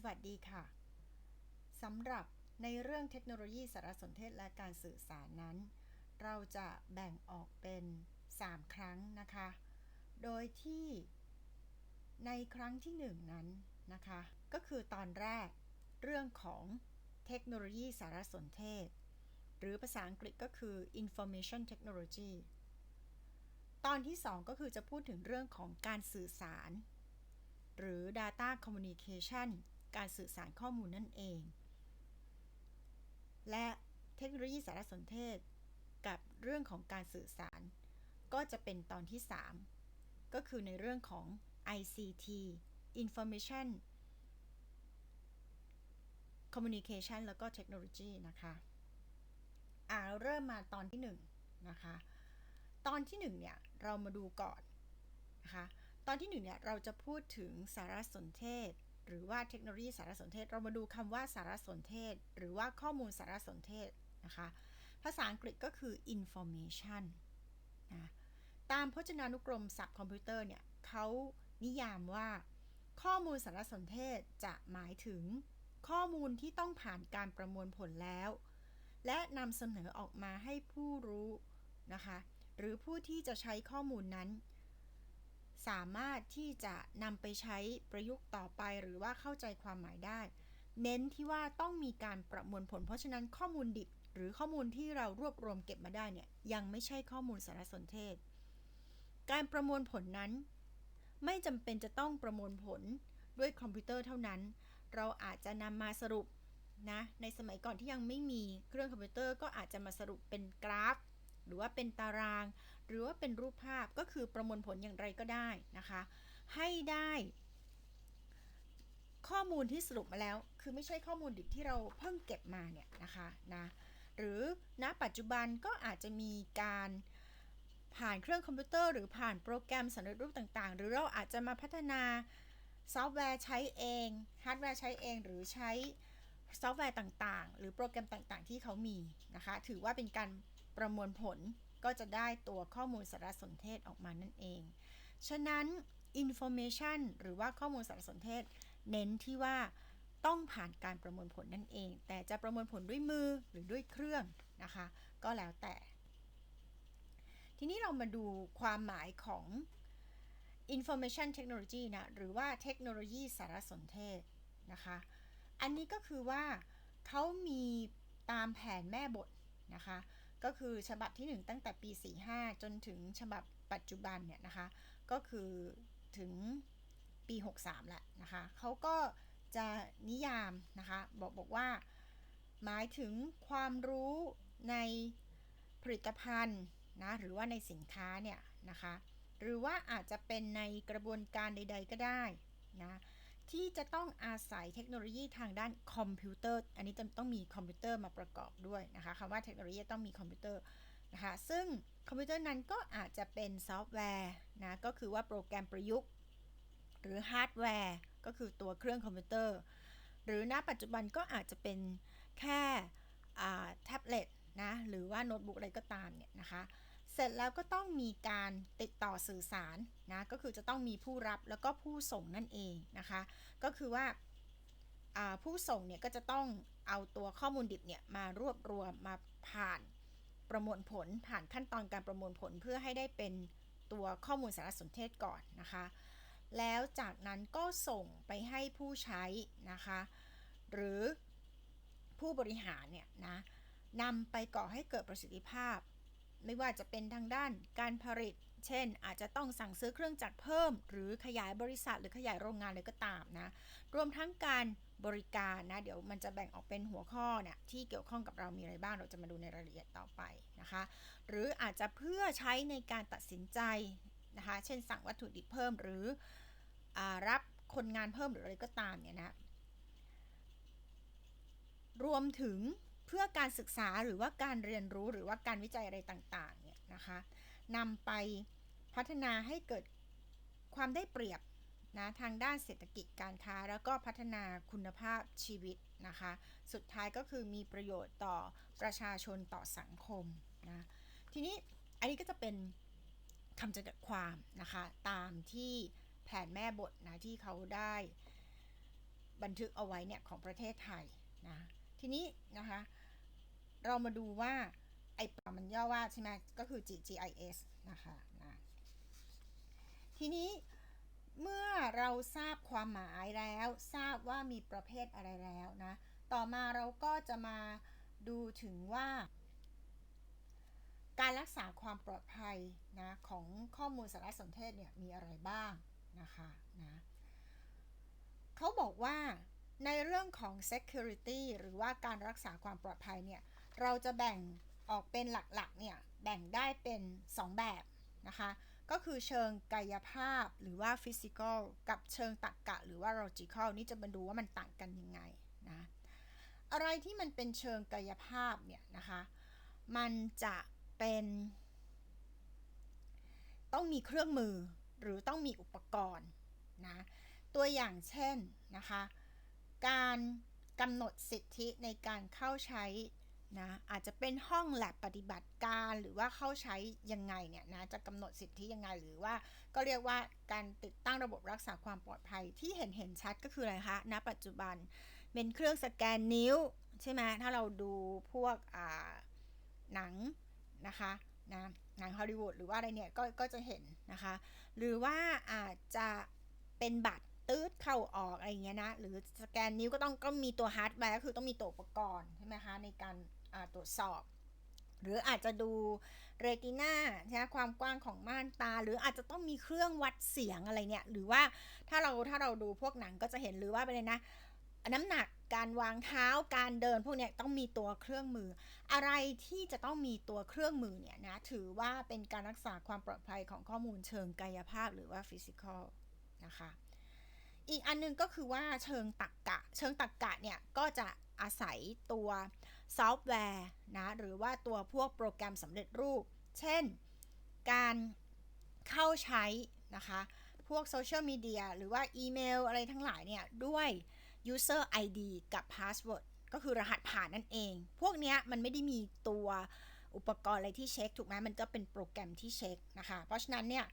สวัสดีค่ะสำหรับในเรื่องเทคโนโลยีสารสนเทศและการสื่อสารนั้น เราจะแบ่งออกเป็น 3 ครั้งนะคะ โดยที่ในครั้งที่ 1 นั้นนะคะ ก็คือตอนแรกเรื่องของเทคโนโลยีสารสนเทศ หรือภาษาอังกฤษก็คือ information technology ตอนที่ 2 ก็คือจะพูดถึงเรื่องของการสื่อสาร หรือ data communication การสื่อสารข้อมูลนั่นเอง และเทคโนโลยีสารสนเทศ กับเรื่องของการสื่อสาร ก็จะเป็นตอนที่ 3 ก็คือในเรื่องของ ICT Information Communication แล้วก็เทคโนโลยีนะคะอ่าเริ่มมาตอนที่1นะคะตอนที่1เนี่ยเรามาดูก่อนนะคะตอนที่1เนี่ยเราจะพูดถึงสารสนเทศ หรือว่าเทคโนโลยีสารสนเทศ เรามาดูคำว่าสารสนเทศ หรือว่าข้อมูลสารสนเทศนะคะ ภาษาอังกฤษก็คือ information นะตามพจนานุกรมศัพท์คอมพิวเตอร์เนี่ยเขานิยามว่า ข้อมูลสารสนเทศจะหมายถึง ข้อมูลที่ต้องผ่านการประมวลผลแล้ว และนำเสนอออกมาให้ผู้รู้นะคะ หรือผู้ที่จะใช้ข้อมูลนั้น สามารถที่จะนำไปใช้ประยุกต์ต่อไปหรือว่าเข้าใจความหมายได้ เน้นที่ว่าต้องมีการประมวลผล เพราะฉะนั้นข้อมูลดิบ หรือข้อมูลที่เรารวบรวมเก็บมาได้เนี่ยยังไม่ใช่ข้อมูลสารสนเทศ การประมวลผลนั้น ไม่จำเป็นจะต้องประมวลผลด้วยคอมพิวเตอร์เท่านั้น เราอาจจะนำมาสรุปนะในสมัยก่อนที่ยังไม่มีเครื่องคอมพิวเตอร์ก็อาจจะมาสรุปเป็นกราฟ หรือว่าเป็นตาราง หรือว่าเป็นรูปภาพก็คือประมวลผลอย่างไรก็ได้นะคะ ให้ได้ข้อมูลที่สรุปมาแล้ว คือไม่ใช่ข้อมูลดิบที่เราเพิ่งเก็บมาเนี่ยนะคะนะหรือณปัจจุบันก็อาจจะมีการผ่านเครื่องคอมพิวเตอร์ หรือผ่านโปรแกรมสำเร็จรูปต่างๆ หรือเราอาจจะมาพัฒนาซอฟต์แวร์ใช้เองฮาร์ดแวร์ใช้เองหรือใช้ซอฟต์แวร์ต่างๆ หรือโปรแกรมต่างๆ ที่เขามีนะคะ ถือว่าเป็นการประมวลผล ก็จะได้ตัวข้อมูลสารสนเทศออกมานั่นเอง ฉะนั้น information หรือว่าข้อมูลสารสนเทศ เน้นที่ว่าต้องผ่านการประมวลผลนั่นเอง แต่จะประมวลผลด้วยมือหรือด้วยเครื่องนะคะ ก็แล้วแต่ ทีนี้เรามาดูความหมายของ information technology นะ หรือว่าเทคโนโลยีสารสนเทศนะคะ อันนี้ก็คือว่าเขามีตามแผนแม่บทนะคะ ก็คือฉบับที่ 1 ตั้งแต่ปี 45 จนถึงฉบับปัจจุบันเนี่ยนะคะ ก็คือถึงปี 63แหละนะคะเขาก็จะนิยามนะคะบอกบอกว่า หมายถึงความรู้ในผลิตภัณฑ์นะหรือว่าในสินค้าเนี่ยนะคะ หรือว่าอาจจะเป็นในกระบวนการใด ๆ ก็ได้นะ ที่จะต้องอาศัยเทคโนโลยีทางด้านคอมพิวเตอร์ อันนี้ต้องมีคอมพิวเตอร์มาประกอบด้วยนะคะคำว่าเทคโนโลยีต้องมีคอมพิวเตอร์นะคะซึ่งคอมพิวเตอร์นั้นก็อาจจะเป็นซอฟต์แวร์นะก็คือว่าโปรแกรมประยุกต์ หรือฮาร์ดแวร์ก็คือตัวเครื่องคอมพิวเตอร์ หรือณปัจจุบันก็อาจจะเป็นแค่แท็บเล็ตนะหรือว่าโน้ตบุ๊กอะไรก็ตามเนี่ยนะคะ เสร็จแล้วก็ต้องมีการติดต่อสื่อสารนะก็คือจะต้องมีผู้รับแล้วก็ผู้ส่งนั่นเองนะคะ ก็คือว่าผู้ส่งเนี่ยก็จะต้องเอาตัวข้อมูลดิบเนี่ยมารวบรวมมาผ่านประมวลผลผ่านขั้นตอนการประมวลผลเพื่อให้ได้เป็นตัวข้อมูลสารสนเทศก่อนนะคะ แล้วจากนั้นก็ส่งไปให้ผู้ใช้นะคะ หรือผู้บริหารเนี่ยนะนำไปก่อให้เกิดประสิทธิภาพ ไม่ว่าจะเป็นทางด้านการผลิต เช่น อาจจะต้องสั่งซื้อเครื่องจักรเพิ่ม หรือขยายบริษัทหรือขยายโรงงานอะไรก็ตามนะ รวมทั้งการบริการนะ เดี๋ยวมันจะแบ่งออกเป็นหัวข้อเนี่ยที่เกี่ยวข้องกับเรามีอะไรบ้าง เราจะมาดูในรายละเอียดต่อไปนะคะ หรืออาจจะเพื่อใช้ในการตัดสินใจนะคะ เช่น สั่งวัตถุดิบเพิ่มหรืออรับคนงานเพิ่มหรืออะไรก็ตามเนี่ยนะ รวมถึง เพื่อการศึกษาหรือว่าการเรียนรู้หรือว่าการวิจัยอะไรต่างๆเนี่ยนะคะนำไปพัฒนาให้เกิดความได้เปรียบนะทางด้านเศรษฐกิจการค้า แล้วก็พัฒนาคุณภาพชีวิตนะคะ สุดท้ายก็คือมีประโยชน์ต่อประชาชนต่อสังคมนะทีนี้อันนี้ก็จะเป็นคำจำกัดความนะคะ ตามที่แผนแม่บทนะที่เขาได้บันทึกเอาไว้เนี่ยของประเทศไทยนะ ทีนี้นะคะ เรามาดูว่าไอ้ปมันย่อว่าใช่ไหมก็คือ GGIS นะคะนะทีนี้เมื่อเราทราบความหมายแล้ว ทราบว่ามีประเภทอะไรแล้วนะ ต่อมาเราก็จะมาดูถึงว่า การรักษาความปลอดภัยนะของข้อมูลสารสนเทศเนี่ยมีอะไรบ้างนะคะนะเขาบอกว่า ในเรื่องของ security หรือว่าการรักษาความปลอดภัยเนี่ย เราจะแบ่งออกเป็นหลักๆ เนี่ย แบ่งได้เป็น 2 แบบนะคะ ก็คือเชิงกายภาพหรือว่า physical กับเชิงตรรกกะ หรือว่า logical นี่จะมาดูว่ามันต่างกันยังไงนะ อะไรที่มันเป็นเชิงกายภาพเนี่ยนะคะ มันจะเป็น ต้องมีเครื่องมือหรือต้องมีอุปกรณ์นะ ตัวอย่างเช่นนะคะ การกำหนดสิทธิในการเข้าใช้นะอาจจะเป็นห้องแลบปฏิบัติการหรือว่าเข้าใช้ยังไงเนี่ยนะจะกำหนดสิทธิยังไงหรือว่าก็เรียกว่าการติดตั้งระบบรักษาความปลอดภัยที่เห็นเห็นชัดก็คืออะไรคะณปัจจุบันเป็นเครื่องสแกนนิ้วใช่ไหมถ้าเราดูพวกหนังนะคะนะหนังฮอลลีวูดหรือว่าอะไรเนี่ยก็ก็จะเห็นนะคะ หรือว่าอาจจะเป็นบัตร ตืดเข้าออกอะไรเงี้ยนะ หรือสแกนนิ้วก็ต้องก็มีตัวฮาร์ดแวร์ก็คือต้องมีตัวอุปกรณ์ใช่ไหมคะในการตรวจสอบ หรืออาจจะดูเรติน่าใช่ความกว้างของม่านตา หรืออาจจะต้องมีเครื่องวัดเสียงอะไรเนี่ย หรือว่าถ้าเราถ้าเราดูพวกหนังก็จะเห็นหรือว่าไปเลยนะน้ำหนักการวางเท้าการเดินพวกเนี้ยต้องมีตัวเครื่องมือ อะไรที่จะต้องมีตัวเครื่องมือเนี่ยนะถือว่าเป็นการรักษาความปลอดภัยของข้อมูลเชิงกายภาพหรือว่าฟิสิกอลนะคะ อีกอันนึงก็คือว่าเชิงตักกะ เชิงตักกะเนี่ยก็จะอาศัยตัวซอฟต์แวร์นะหรือว่าตัวพวกโปรแกรมสำเร็จรูป เช่น การเข้าใช้นะคะ พวกโซเชียลมีเดียหรือว่าอีเมลอะไรทั้งหลายเนี่ย ด้วย user ID กับ password ก็คือรหัสผ่านนั่นเอง พวกนี้มันไม่ได้มีตัวอุปกรณ์อะไรที่เช็ค ถูกไหมมันก็เป็นโปรแกรมที่เช็คนะคะ เพราะฉะนั้นเนี่ย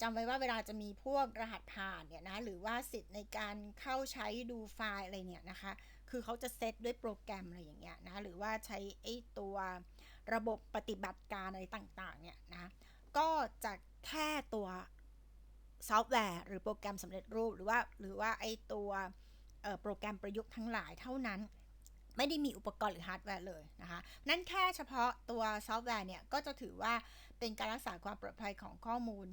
จำไว้ว่าเวลาจะมีพวกรหัสผ่านเนี่ยนะหรือว่าสิทธิ์ในการเข้าใช้ดูไฟล์อะไรเนี่ยนะคะ คือเขาจะเซตด้วยโปรแกรมอะไรอย่างเงี้ยนะหรือว่าใช้ไอ้ตัวระบบปฏิบัติการอะไรต่างๆเนี่ยนะก็จะแค่ตัวซอฟต์แวร์หรือโปรแกรมสำเร็จรูปหรือว่าหรือว่าไอ้ตัวโปรแกรมประยุกต์ทั้งหลายเท่านั้น ไม่ได้มีอุปกรณ์หรือฮาร์ดแวร์เลยนะคะ นั่นแค่เฉพาะตัวซอฟต์แวร์เนี่ย ก็จะถือว่าเป็นการรักษาความปลอดภัยของข้อมูล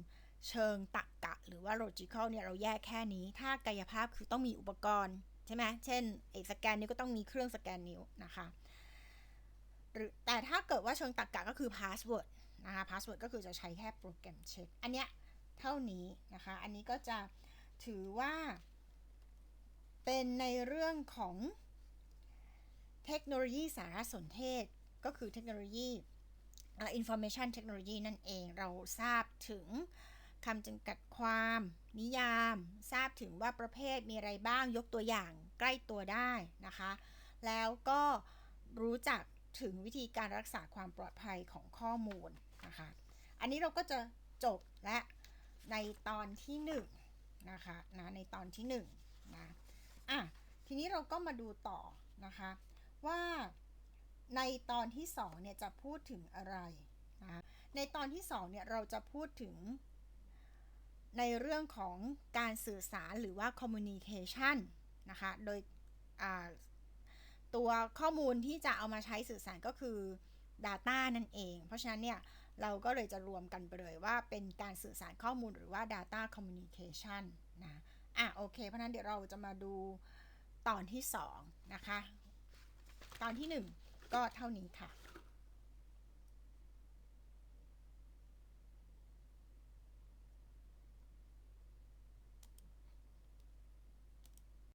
เชิงตรรกกะ หรือว่า logical เนี่ยเราแยกแค่นี้ ถ้ากายภาพคือต้องมีอุปกรณ์ใช่ไหมเช่นไอ้สแกนนิ้วก็ต้องมีเครื่องสแกนนิ้วนะคะหรือแต่ถ้าเกิดว่าเชิงตรรกกะก็คือ password นะคะ password ก็คือจะใช้แค่โปรแกรมเช็ค อันเนี้ยเท่านี้นะคะ อันนี้ก็จะถือว่า เป็นในเรื่องของเทคโนโลยีสารสนเทศ ก็คือเทคโนโลยี information technology นั่นเอง เราทราบถึง คำจำกัดความ นิยาม ทราบถึงว่าประเภทมีอะไรบ้างยกตัวอย่างใกล้ตัวได้นะคะ แล้วก็รู้จักถึงวิธีการรักษาความปลอดภัยของข้อมูลนะคะ อันนี้เราก็จะจบและในตอนที่1นนะคะนะในตอนที่1นะอะทีนี้เราก็มาดูต่อนะคะว่าในตอนที่2เนี่ยจะพูดถึงอะไรนะในตอนที่2เนี่ยเราจะพูดถึง ในเรื่องของการสื่อสารหรือว่า communication นะคะ โดยตัวข้อมูลที่จะเอามาใช้สื่อสารก็คือ Data นั่นเอง เพราะฉะนั้นเนี่ย เราก็เลยจะรวมกันไปเลยว่าเป็นการสื่อสารข้อมูลหรือว่า Data Communication นะ อะโอเค เพราะนั้นเดี๋ยวเราจะมาดูตอนที่ 2 นะคะ ตอนที่ 1 ก็เท่านี้ค่ะ